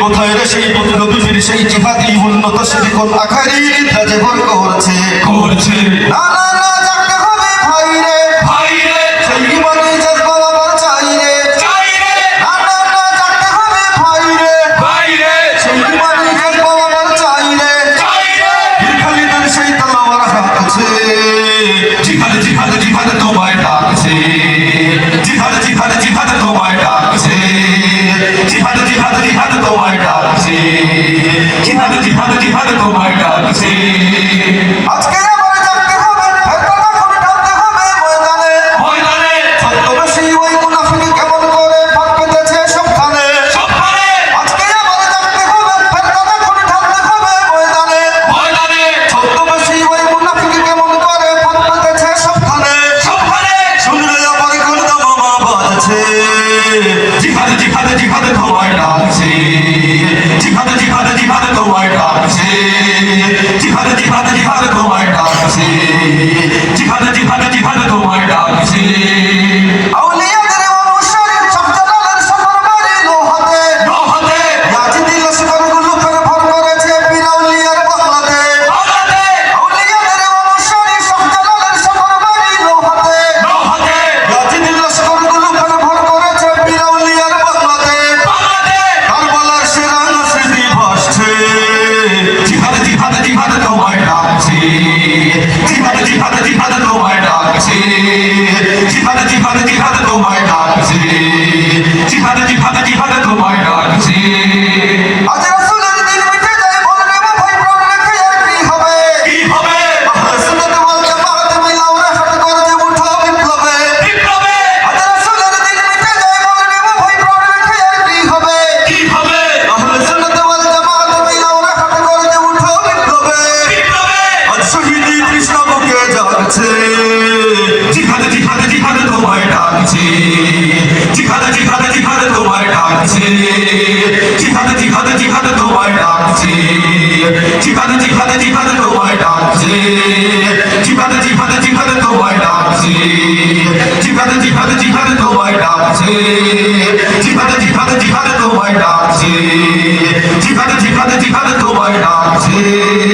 কোথায় রে সেই নবীর সেই জিহাদি উন্নত শিরিকুল আখারি রাজে ভর করছে। করছে। না তোমায় ডাকছে। জিহাদ জিহাদ জিহাদ তোমায় জিহাদ জিহাদ তোমায় ডাকছে জিহাদ জিহাদ জিহাদ তোমায় ডাকছে জিহাদ জিহাদ জিহাদ তোমায় ডাকছে আজ রাসূলের দিন মিটে যায় বলবে ও ভাই প্রাণ রেখে আর কি হবে? কি হবে? সুন্নাত ওয়াল জামাত মিলাও রে হাত গর্জে উঠা বিপ্লবে। বিপ্লবে! আজ রাসূলের দিন মিটে যায় বলবে ও ভাই প্রাণ রেখে আর কি হবে? কি হবে? আহলে সুন্নাত ওয়াল জামাত মিলাও রে হাত গর্জে উঠা বিপ্লবে। বিপ্লবে! আজ শহীদি তৃষ্ণা বুকে জাগছে ডাকছে জীবনে জীবনে জীবনে তোমায় ডাকছে। জীবনে জীবনে জীবনে তোমায় ডাকছে। জীবনে জীবনে জীবনে তোমায় ডাকছে। জীবনে জীবনে জীবনে তোমায় ডাকছে। জীবনে জীবনে জীবনে তোমায় ডাকছে।